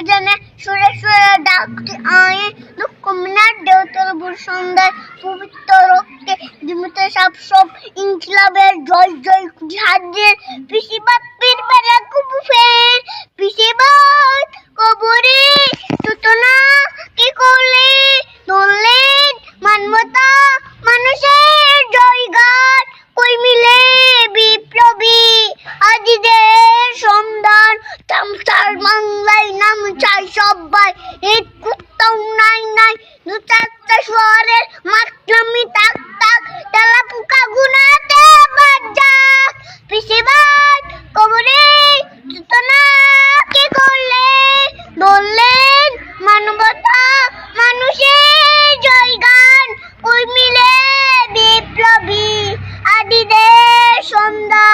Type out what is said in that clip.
ভজনে সুরে সুরে ডাকটি আয়ে দুঃখ মিনার দেবতার সন্ধ্যায় পবিত্র রক্তে জীবিত সব সব ইনকিলাবের জয় জয় ঝাঁজের পিসিবাদ আমার বাংলায় নাম চাই সবাই। এক কুত্তাও নাই নাই, দু চারটা শহরের মাতলামি তাক তাক, তেলা পোকা গুনাতে কবরে করলে বললেন, মানবতা মানুষের জয়গান ওই মিলে বিপ্লবী আদিদের সন্ধ্যা